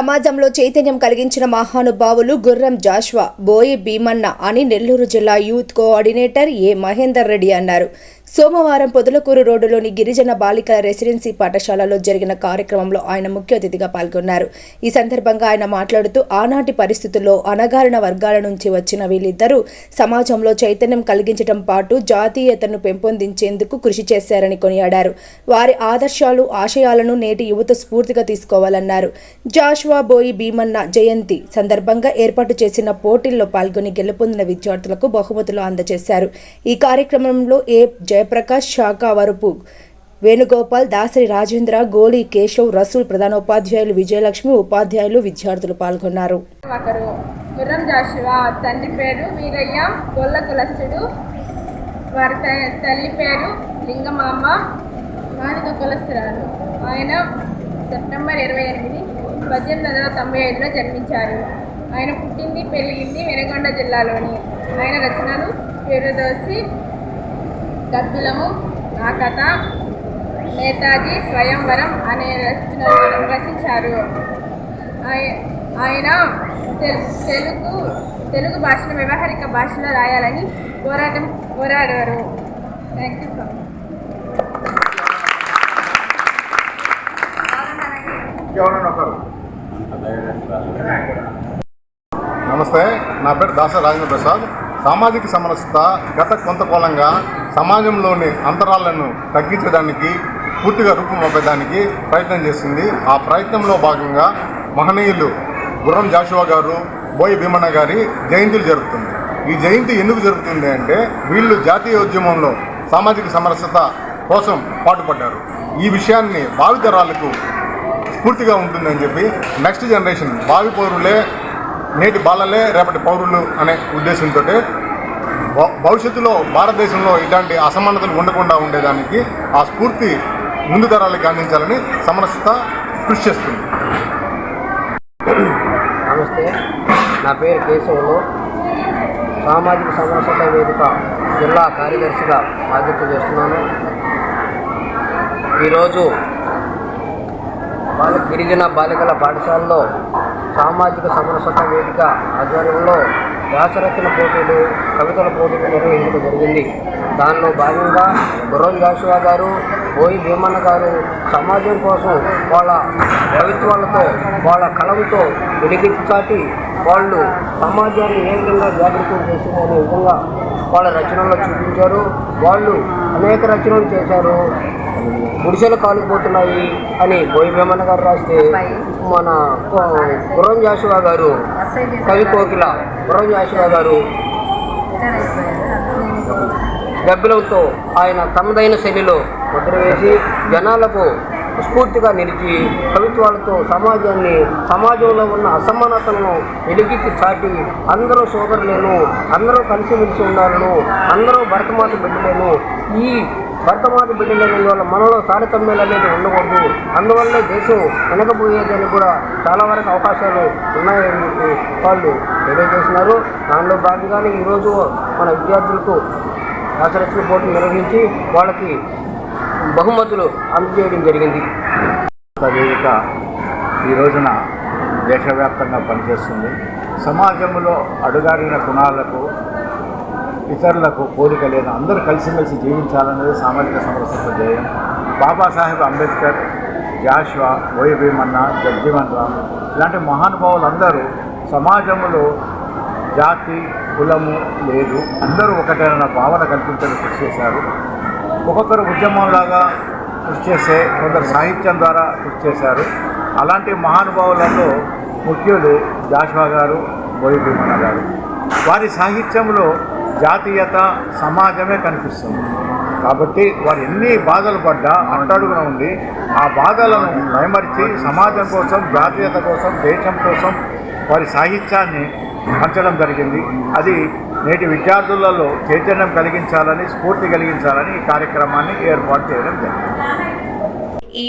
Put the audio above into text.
సమాజంలో చైతన్యం కలిగించిన మహానుభావులు గుర్రం జాష్వా బోయి భీమన్న అని నెల్లూరు జిల్లా youth coordinator A Mahender Reddy అన్నారు. సోమవారం పొదలకూరు రోడ్డులోని గిరిజన బాలికల రెసిడెన్సీ పాఠశాలలో జరిగిన కార్యక్రమంలో ఆయన ముఖ్య అతిథిగా పాల్గొన్నారు. ఈ సందర్భంగా ఆయన మాట్లాడుతూ ఆనాటి పరిస్థితుల్లో అణగారిన వర్గాల నుంచి వచ్చిన వీళ్ళిద్దరూ సమాజంలో చైతన్యం కలిగించడం పాటు జాతీయతను పెంపొందించేందుకు కృషి చేశారని కొనియాడారు. వారి ఆదర్శాలు ఆశయాలను నేటి యువత స్ఫూర్తిగా తీసుకోవాలన్నారు. జాష్వా బోయి భీమన్న జయంతి సందర్భంగా ఏర్పాటు చేసిన పోటీల్లో పాల్గొని గెలుపొందిన విద్యార్థులకు బహుమతులు అందజేశారు. ఈ కార్యక్రమంలో ఏ జయప్రకాష్ శాఖ వరపు వేణుగోపాల్ దాసరి రాజేంద్ర గోలి కేశవ్ రసూల్ ప్రధానోపాధ్యాయులు విజయలక్ష్మి ఉపాధ్యాయులు విద్యార్థులు పాల్గొన్నారు. ఒకరు గుర్రం జాషువా తండ్రి పేరు వీరయ్య. గొల్ల కులస్తుడు వారి త- తల్లి పేరు లింగమామ. మాదిక కులస్తురాలు ఆయన సెప్టెంబర్ ఇరవై ఎనిమిది పద్దెనిమిది వందల తొంభై ఐదులో జన్మించారు. ఆయన పుట్టింది పెరిగింది వెనగొండ జిల్లాలోని. ఆయన రచనలు పేరుదోసి గద్దులము నా కథ నేతాజీ స్వయంవరం అనే రచనలు రచించారు. ఆయ- ఆయన తెలుగు తెలుగు భాషను వ్యవహారిక భాషలో రాయాలని పోరాటం పోరాడారు. థ్యాంక్ యూ సార్ నమస్తే నా పేరు దాస రాజేంద్ర ప్రసాద్. సామాజిక సమరసత గత కొంతకాలంగా సమాజంలోని అంతరాలను తగ్గించడానికి పూర్తిగా రూపమవ్వడానికి ప్రయత్నం చేస్తుంది ఆ ప్రయత్నంలో భాగంగా మహనీయులు గుర్రం జాషువా గారు బోయి భీమన్న గారి జయంతులు జరుగుతుంది. ఈ జయంతి ఎందుకు జరుగుతుంది అంటే వీళ్ళు జాతీయ ఉద్యమంలో సామాజిక సమరసత కోసం పాటుపడ్డారు. ఈ విషయాన్ని భావితరాలకు స్ఫూర్తిగా ఉంటుందని చెప్పి నెక్స్ట్ జనరేషన్ భావి పౌరులే నేటి బాలలే రేపటి పౌరులు అనే ఉద్దేశంతో భవిష్యత్తులో భారతదేశంలో ఇలాంటి అసమానతలు ఉండకుండా ఉండేదానికి ఆ స్ఫూర్తి ముందు తరాలకి అందించాలని సమరసత కృషి చేస్తుంది. నమస్తే. నా పేరు కేశవులు. సామాజిక సమరసత వేదిక జిల్లా కార్యదర్శిగా బాధ్యత చేస్తున్నాను. ఈరోజు బాల గిరిజన బాలికల పాఠశాలలో సామాజిక సమరసత వేదిక ఆధ్వర్యంలో వ్యాసరచన పోటీలు కవితల పోటీలు నిర్వహించడం జరిగింది. దానిలో భాగంగా గుర్రం జాషువా గారు బోయి భీమన్న గారు సమాజం కోసం వాళ్ళ కవిత్వాలతో వాళ్ళ కలంతో వెలిగించి చాటి వాళ్ళు సమాజాన్ని ఏ విధంగా జాగృతం చేసిందనే విధంగా వాళ్ళ రచనల్లో చూపించారు. వాళ్ళు అనేక రచనలు చేశారు. గుడిసెలు కాలిపోతున్నాయి అని బోయి భీమన్న గారు రాస్తే మన గుర్రం జాషువా గారు కవి కోకిల గుర్రం జాషువా గారు డబ్బులతో ఆయన తమదైన శైలిలో ముద్ర వేసి జనాలకు స్ఫూర్తిగా నిలిచి కవిత్వాలతో సమాజాన్ని సమాజంలో ఉన్న అసమానతలను వెలిగికి చాటి అందరూ సోదరులేను అందరూ కలిసిమెలిసి ఉండాలను అందరూ భరతమాత బిడ్డలేను ఈ భర్తమాటి బిడ్డలేని వల్ల మనలో తారతమ్యాలు అనేది ఉండకూడదు. అందువల్ల దేశం వెనకపోయేదని కూడా చాలా వరకు అవకాశాలు ఉన్నాయని చెప్పి వాళ్ళు తెలియజేసినారు దానిలో భాగంగానే ఈరోజు మన విద్యార్థులకు రాసరచన పోటీలు నిర్వహించి వాళ్ళకి బహుమతులు అందజేయడం జరిగింది. వేదిక ఈ రోజున దేశవ్యాప్తంగా పనిచేస్తుంది. సమాజంలో అడుగాడిన గుణాలకు ఇతరులకు కోరిక లేదు. అందరూ కలిసిమెలిసి జీవించాలనేది సామాజిక సమరసత ధ్యేయం. బాబాసాహెబ్ అంబేద్కర్ జాషువా బోయి భీమన్న జగ్జీవన్ రామ్ ఇలాంటి మహానుభావులందరూ సమాజంలో జాతి కులము లేదు. అందరూ ఒకటేనన్న భావన కల్పించడానికి కృషి చేశారు. ఒక్కొక్కరు ఉద్యమంలాగా కృషి చేసే కొందరు సాహిత్యం ద్వారా కృషి చేశారు. అలాంటి మహానుభావులలో ముఖ్యులు జాషువా గారు బోయి భీమన్న గారు. వారి సాహిత్యంలో జాతీయత సమాజమే కనిపిస్తుంది. కాబట్టి వారు ఎన్ని బాధలు పడ్డా అట్టడుగున ఉండి ఆ బాధలను మైమరిచి సమాజం కోసం జాతీయత కోసం దేశం కోసం వారి సాహిత్యాన్ని పంచడం జరిగింది. అది నేటి విద్యార్థులలో చైతన్యం కలిగించాలని స్ఫూర్తి కలిగించాలని ఈ కార్యక్రమాన్ని ఏర్పాటు చేయడం జరిగింది.